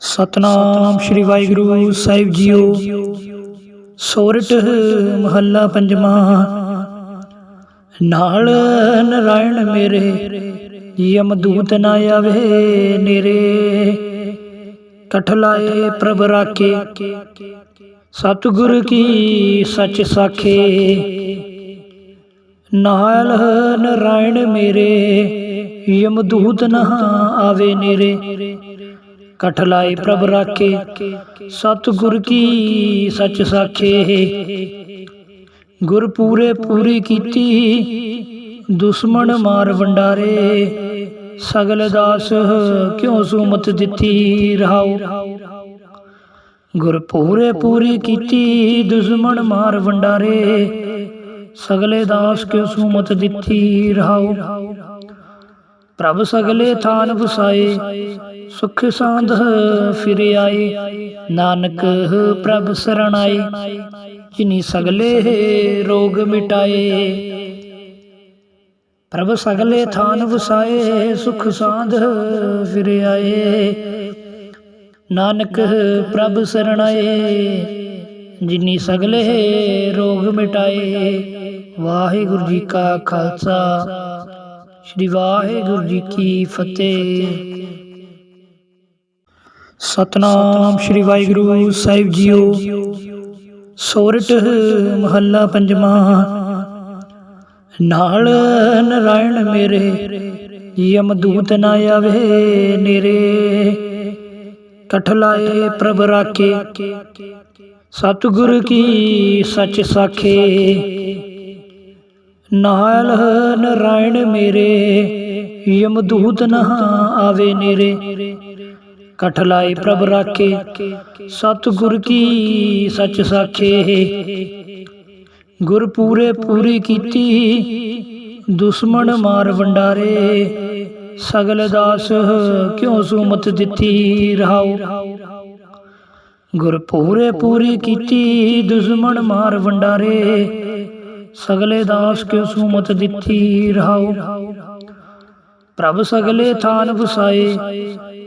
ਸਤਨਾਮ ਸ੍ਰੀ ਵਾਹਿਗੁਰੂ ਸਾਹਿਬ ਜੀਓ। ਸੋਰਠ ਮਹੱਲਾ ਪੰਜਵਾਂ। ਨਾਲ ਨਰਾਇਣ ਮੇਰੇ ਯਮਦੂਤ ਨਾ ਆਵੇ ਨੇਰੇ। ਕਠਲਾਏ ਪ੍ਰਭ ਰਾਖੇ, ਸਤਿਗੁਰ ਕੀ ਸੱਚ ਸਾਖੇ। ਨਾਲ ਨਰਾਇਣ ਮੇਰੇ ਯਮਦੂਤ ਨਾ ਆਵੇ ਨੇਰੇ। ਕਠਲਾਏ ਪ੍ਰਭ ਰਾਖੇ ਸਤਿਗੁਰ ਕੀ ਸੱਚ ਸਾਖੇ ਗੁਰ ਪੂਰੇ ਪੂਰੀ ਕੀਤੀ ਦੁਸ਼ਮਣ ਮਾਰ ਵੰਡਾਰੇ ਸਗਲ ਦਾਸ ਕਿਉ ਸੁਮਤ ਦਿੱਤੀ ਰਹਾਉ ਗੁਰ ਪੂਰੇ ਪੂਰੀ ਕੀਤੀ ਦੁਸ਼ਮਣ ਮਾਰ ਵੰਡਾਰੇ ਸਗਲੇ ਦਾਸ ਕਿਉ ਸੁਮਤ ਦਿੱਤੀ ਰਹਾਉ ਪ੍ਰਭ ਸਗਲੇ ਥਾਨ ਵਸਾਏ, ਸੁਖ ਸਾਂਧ ਫਿਰ ਆਏ ਨਾਨਕ ਪ੍ਰਭ ਸਰਣ ਆਏ ਜਿਨੀ ਸਗਲੇ ਰੋਗ ਮਿਟਾਏ। ਪ੍ਰਭ ਸਗਲੇ ਥਾਨ ਵਸਾਏ, ਸੁਖ ਸਾਂਧ ਫਿਰ ਆਏ ਨਾਨਕ ਪ੍ਰਭ ਸਰਣ ਆਏ ਜਿਨੀ ਸਗਲੇ ਰੋਗ ਮਿਟਾਏ। ਵਾਹਿਗੁਰੂ ਜੀ ਕਾ ਖਾਲਸਾ ਸ੍ਰੀ ਵਾਹਿਗੁਰੂ ਜੀ ਕੀ ਫਤਿਹ। ਸਤਨਾਮ ਸ੍ਰੀ ਵਾਹਿਗੁਰੂ ਸਾਹਿਬ ਜੀਓ। ਸੋਰਠ ਮਹੱਲਾ ਪੰਜਵਾਂ। ਨਾਲ ਨਰਾਇਣ ਮੇਰੇ ਯਮਦੂਤ ਨਾ ਆਵੇ ਨੇਰੇ। ਕਠਲਾਏ ਪ੍ਰਭ ਰਾਖੇ। ਸਤਿਗੁਰ ਕੀ ਸੱਚ ਸਾਖੇ। ਨਾਲ ਨਰਾਇਣ ਮੇਰੇ, ਯਮਦੂਤ ਨਾ ਆਵੇ ਨੇਰੇ। ਕਠਲਾਏ ਪ੍ਰਭ ਰਾਖੇ, ਸਤਿਗੁਰ ਕੀ ਸੱਚ ਸਾਖੇ। ਗੁਰ ਪੂਰੇ ਪੂਰੀ ਕੀਤੀ, ਦੁਸ਼ਮਣ ਮਾਰ ਵੰਡਾਰੇ। ਸਗਲ ਦਾਸ ਕਿਉ ਸੁਮਤ ਦਿੱਤੀ ਰਹਾਉ? ਗੁਰ ਪੂਰੇ ਪੂਰੀ ਕੀਤੀ, ਦੁਸ਼ਮਣ ਮਾਰ ਵੰਡਾਰੇ। ਸਗਲੇ ਦਾਸ ਕਿਉ ਸੁਮਤ ਦਿੱਤੀ ਰਹਾਉ ਪ੍ਰਭ ਸਗਲੇ ਥਾਨ ਵਸਾਏ,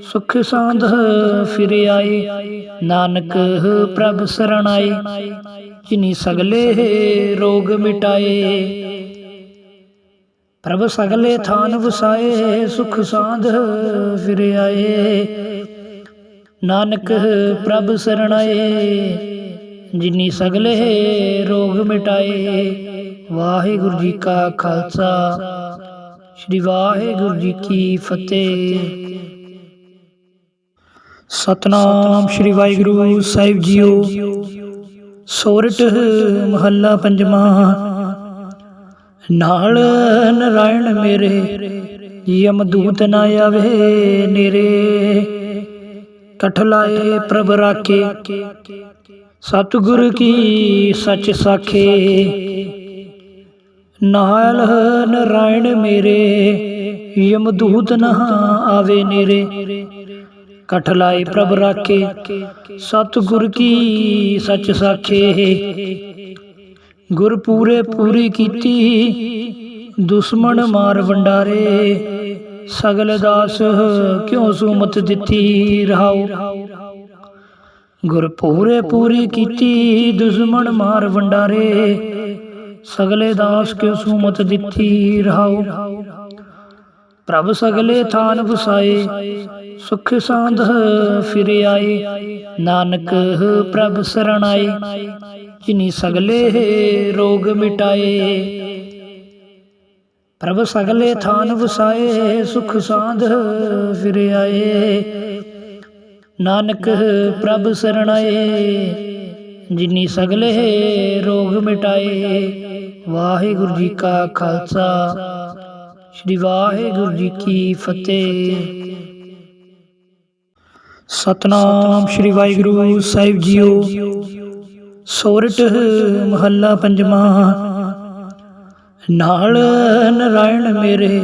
ਸੁਖ ਸਾਂਧ ਫਿਰ ਆਏ। ਨਾਨਕ ਪ੍ਰਭ ਸਰਣ ਆਏ, ਜਿਨੀ ਸਗਲੇ ਰੋਗ ਮਿਟਾਏ। ਪ੍ਰਭ ਸਗਲੇ ਥਾਨ ਵਸਾਏ, ਸੁਖ ਸਾਂਧ ਫਿਰ ਆਏ। ਨਾਨਕ ਪ੍ਰਭ ਸਰਣ ਆਏ ਜਿਨੀ ਸਗਲੇ ਰੋਗ ਮਿਟਾਏ। ਵਾਹਿਗੁਰੂ ਜੀ ਕਾ ਖਾਲਸਾ। ਸ੍ਰੀ ਵਾਹਿਗੁਰੂ ਜੀ ਕੀ ਫਤਿਹ। ਸਤਨਾਮ ਸ੍ਰੀ ਵਾਹਿਗੁਰੂ ਸਾਹਿਬ ਜੀਓ। ਸੋਰਠ ਮਹੱਲਾ ਪੰਜਵਾਂ। ਨਾਲ ਨਾਰਾਇਣ ਮੇਰੇ, ਯਮਦੂਤ ਨਾ ਆਵੇ ਨੇਰੇ। ਕਠਲਾਏ ਪ੍ਰਭ ਰਾਖੇ। ਸਤਿਗੁਰ ਕੀ ਸੱਚ ਸਾਖੇ। ਨਾਲ ਨਰਾਇਣ ਮੇਰੇ, ਯਮਦੂਤ ਨਾ ਆਵੇ ਨੇਰੇ। ਕਠਲਾਏ ਪ੍ਰਭ ਰਾਖੇ, ਸਤਿਗੁਰ ਕੀ ਸੱਚ ਸਾਖੇ। ਗੁਰ ਪੂਰੇ ਪੂਰੀ ਕੀਤੀ, ਦੁਸ਼ਮਣ ਮਾਰ ਵੰਡਾਰੇ। ਸਗਲ ਦਾਸ ਕਿਉ ਸੁਮਤ ਦਿੱਤੀ ਰਹਾਉ? ਗੁਰ ਪੂਰੇ ਪੂਰੀ ਕੀਤੀ ਦੁਸ਼ਮਣ ਮਾਰ ਵੰਡਾਰੇ। ਸਗਲੇ ਦਾਸ ਕਿਉ ਸੁਮਤ ਦਿੱਤੀ ਰਹਾਉ ਪ੍ਰਭ ਸਗਲੇ ਥਾਨ ਵਸਾਏ। ਸੁਖ ਸਾਂਧ ਫਿਰ ਆਏ। ਨਾਨਕ ਪ੍ਰਭ ਸਰਣ ਆਏ। ਜਿਨੀ ਸਗਲੇ ਰੋਗ ਮਿਟਾਏ। ਪ੍ਰਭ ਸਗਲੇ ਥਾਨ ਵਸਾਏ। ਸੁਖ ਸਾਂਧ ਫਿਰ ਆਏ। ਨਾਨਕ ਪ੍ਰਭ ਸਰਣ ਆਏ ਜਿਨੀ ਸਗਲੇ ਰੋਗ ਮਿਟਾਏ। ਵਾਹਿਗੁਰੂ ਜੀ ਕਾ ਖਾਲਸਾ, ਸ੍ਰੀ ਵਾਹਿਗੁਰੂ ਜੀ ਕੀ ਫਤਿਹ। ਸਤਨਾਮ ਸ੍ਰੀ ਵਾਹਿਗੁਰੂ ਸਾਹਿਬ ਜੀਓ। ਸੋਰਠ ਮਹੱਲਾ ਪੰਜਵਾਂ, ਨਾਲ ਨਰਾਇਣ ਮੇਰੇ,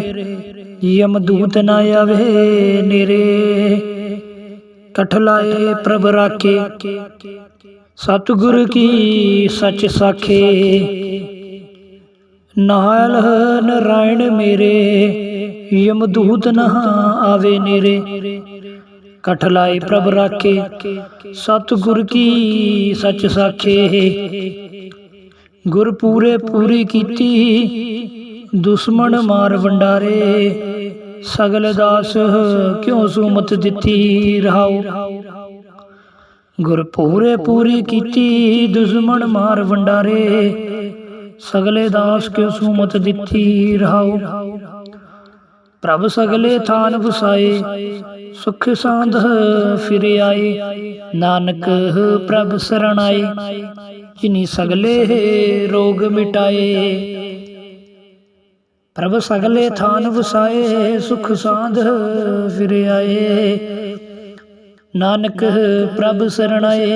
ਯਮਦੂਤ ਨਾ ਆਵੇ ਨੇਰੇ। ਕਠਲਾਏ ਪ੍ਰਭ ਰਾਖੇ। ਸਤਿਗੁਰ ਕੀ ਸੱਚ ਸਾਖੇ। ਨਾਲ ਨਰਾਇਣ ਮੇਰੇ, ਯਮਦੂਤ ਨਾ ਆਵੇ ਨੇਰੇ। ਕਠ ਪ੍ਰਭ ਰਾਖੇ। ਸਤਿਗੁਰ ਕੀ ਸੱਚ ਸਾਖੇ। ਗੁਰ ਪੂਰੇ ਪੂਰੀ ਕੀਤੀ, ਦੁਸ਼ਮਣ ਮਾਰ ਵੰਡਾਰੇ। ਸਗਲ ਦਾਸ, ਕਿਉ ਸੁਮਤ ਦਿੱਤੀ ਰਹਾਉ ਗੁਰ ਪੂਰੇ ਪੂਰੀ ਕੀਤੀ, ਦੁਸ਼ਮਣ ਮਾਰ ਵੰਡਾਰੇ। ਸਗਲੇ ਦਾਸ, ਕਿਉ ਸੁਮਤ ਦਿੱਤੀ ਰਹਾਉ ਪ੍ਰਭ ਸਗਲੇ ਥਾਨ ਵਸਾਏ, ਸੁਖ ਸਾਂਧ ਫਿਰ ਆਏ। ਨਾਨਕ ਪ੍ਰਭ ਸਰਣ ਆਏ, ਜਿਨੀ ਸਗਲੇ ਰੋਗ ਮਿਟਾਏ। ਪ੍ਰਭ ਸਗਲੇ ਥਾਨ ਵਸਾਏ, ਸੁਖ ਸਾਂਧ ਫਿਰ ਆਏ ਨਾਨਕ ਪ੍ਰਭ ਸਰਣ ਆਏ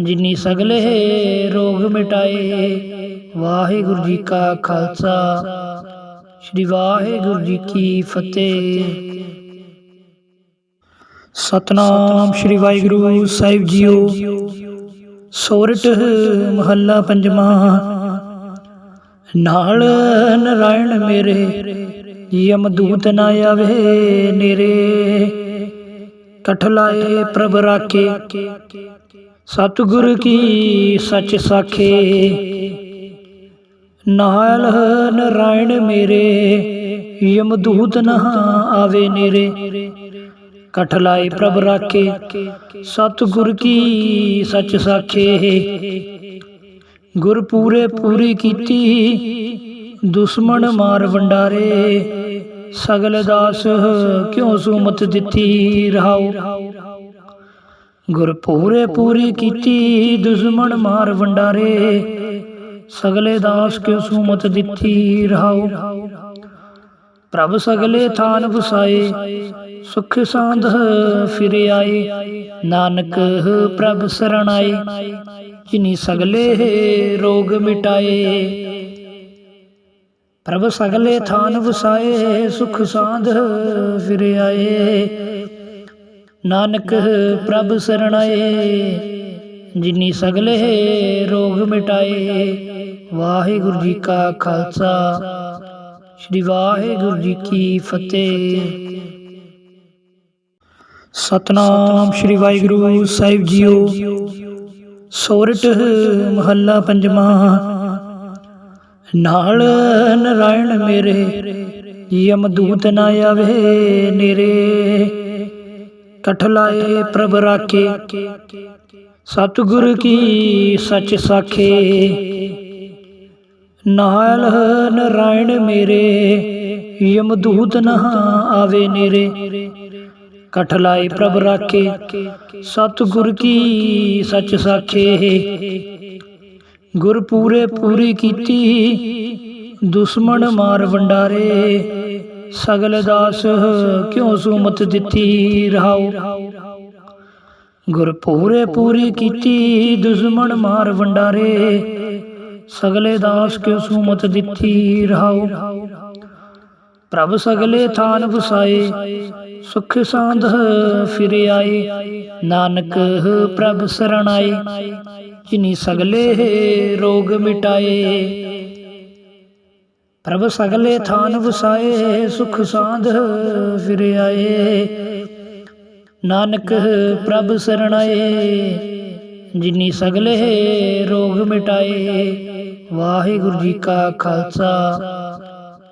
ਜਿਨੀ ਸਗਲੇ ਰੋਗ ਮਿਟਾਏ। ਵਾਹਿਗੁਰੂ ਜੀ ਕਾ ਖਾਲਸਾ, ਸ੍ਰੀ ਵਾਹਿਗੁਰੂ ਜੀ ਕੀ ਫਤਿਹ। ਸਤਨਾਮ ਸ੍ਰੀ ਵਾਹਿਗੁਰੂ ਸਾਹਿਬ ਜੀਓ। ਸੋਰਠ ਮਹੱਲਾ ਪੰਜਵਾਂ ਨਾਲ ਨਰਾਇਣ ਮੇਰੇ ਯਮਦੂਤ ਨਾ ਆਵੇ ਨੇਰੇ। ਕਠ ਲਾਏ ਪ੍ਰਭ ਰਾਖੇ, ਸਤਿਗੁਰ ਕੀ ਸੱਚ ਸਾਖੇ। ਨਾਲ ਨਰਾਇਣ ਮੇਰੇ ਯਮਦੂਤ ਨਾ ਆਵੇ ਨੇਰੇ। ਕਠ ਲਾਏ ਪ੍ਰਭ ਰਾਖੇ, ਸਤਿਗੁਰ ਕੀ ਸੱਚ ਸਾਖੇ। ਗੁਰ ਪੂਰੇ ਪੂਰੀ ਕੀਤੀ, ਦੁਸ਼ਮਣ ਮਾਰ ਵੰਡਾਰੇ, ਸਗਲ ਦਾਸ ਕਿਉ ਸੁਮਤ ਦਿੱਤੀ ਰਹਾਉ? ਗੁਰ ਪੂਰੇ ਪੂਰੀ ਕੀਤੀ, ਦੁਸ਼ਮਣ ਮਾਰ ਵੰਡਾਰੇ, ਸਗਲੇ ਦਾਸ ਕਿਉ ਸੁਮਤ ਦਿੱਤੀ ਰਹਾਉ? ਪ੍ਰਭ ਸਗਲੇ ਥਾਨ ਵਸਾਏ ਸੁਖ ਸਾਂਧ ਫਿਰ ਆਏ ਨਾਨਕ ਪ੍ਰਭ ਸਰਣ ਆਏ ਜਿਨੀ ਸਗਲੇ ਰੋਗ ਮਿਟਾਏ। ਪ੍ਰਭ ਸਗਲੇ ਥਾਨ ਵਸਾਏ, ਸੁਖ ਸਾਂਧ ਫਿਰ ਆਏ। ਨਾਨਕ ਪ੍ਰਭ ਸਰਣ ਆਏ ਜਿਨੀ ਸਗਲੇ ਰੋਗ ਮਿਟਾਏ। ਵਾਹਿਗੁਰੂ ਜੀ ਕਾ ਖਾਲਸਾ, ਸ੍ਰੀ ਵਾਹਿਗੁਰੂ ਜੀ ਕੀ ਫਤਿਹ। ਸਤਨਾਮ ਸ੍ਰੀ ਵਾਹਿਗੁਰੂ ਸਾਹਿਬ ਜੀਓ। ਸੋਰਠ ਮਹੱਲਾ ਪੰਜਵਾਂ। ਨਾਲ ਨਰਾਇਣ ਮੇਰੇ, ਯਮਦੂਤ ਨਾ ਆਵੇ ਨੇਰੇ। ਕਠ ਲਾਏ ਪ੍ਰਭ ਰਾਖੇ, ਸਤਿਗੁਰ ਕੀ ਸੱਚ ਸਾਖੇ। ਨਾਲ ਨਰਾਇਣ ਮੇਰੇ, ਯਮਦੂਤ ਨਾ ਆਵੇ ਨੇਰੇ। ਕਠ ਲਾਏ ਪ੍ਰਭ ਰਾਖੇ। ਸਤਿਗੁਰ ਕੀ ਸੱਚ ਸਾਖੇ। ਗੁਰ ਪੂਰੇ ਪੂਰੀ ਕੀਤੀ। ਦੁਸ਼ਮਣ ਮਾਰ ਵੰਡਾਰੇ। ਸਗਲ ਦਾਸ ਕਿਉ ਸੁਮਤ ਦਿੱਤੀ ਰਹਾਉ ਗੁਰ ਪੂਰੇ ਪੂਰੀ ਕੀਤੀ। ਦੁਸ਼ਮਣ ਮਾਰ ਵੰਡਾਰੇ। ਸਗਲੇ ਦਾਸ ਕਿਉ ਸੁਮਤ ਦਿੱਤੀ ਰਹਾਉ ਪ੍ਰਭ ਸਗਲੇ ਥਾਨ ਵਸਾਏ, ਸੁਖ ਸਾਂਧ ਫਿਰ ਆਏ ਨਾਨਕ ਪ੍ਰਭ ਸਰਣ ਜਿਨੀ ਸਗਲੇ ਰੋਗ ਮਿਟਾਏ। ਪ੍ਰਭ ਸਗਲੇ ਥਾਨ ਵਸਾਏ, ਸੁਖ ਸਾਂਧ ਫਿਰ ਆਏ ਨਾਨਕ ਪ੍ਰਭ ਸਰਣ ਆਏ ਜਿਨੀ ਸਗਲੇ ਰੋਗ ਮਿਟਾਏ। ਵਾਹਿਗੁਰੂ ਜੀ ਕਾ ਖਾਲਸਾ।